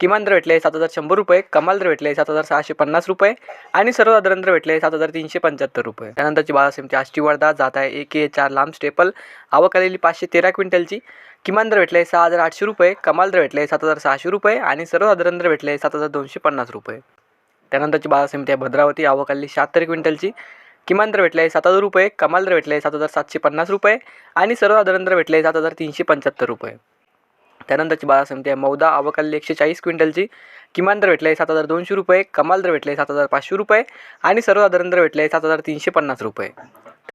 किमान दर भेटले सात हजार शंभर रुपये कमाल दर भेटले सात हजार सहाशे पन्नास रुपये आणि सर्वसाधारण दर भेटले सात हजार तीनशे पंच्याहत्तर रुपये. त्यानंतरची बाळासाहेबची आष्टी वर्धा जात आहे एक ए चार लांब स्टेपल आवक आलेली पाचशे तेरा क्विंटलची. किमान दर भेटले सहा हजार आठशे रुपये कमाल दर भेटले सात हजार सहाशे रुपये आणि सर्वसाधारण दर भेटले सात हजार दोनशे पन्नास रुपये. त्यानंतरची बाजार आहे भद्रावती आवक आलेली शहात्तर क्विंटलची. किमान दर भेटले सात हजार रुपये कमाल दर भेटले सात हजार सातशे पन्नास रुपये आणि सर्वसाधारण दर भेटले सात हजार तीनशे पंच्याहत्तर रुपये. त्यानंतरची बाजार समिती आहे. मौदा आवकाली एकशे चाळीस क्विंटलची. किमान दर भेटले सात हजार दोनशे रुपये. कमाल दर भेटले सात हजार पाचशे रुपये. आणि सर्वसाधारण दर भेटले सात हजार तीनशे पन्नास रुपये.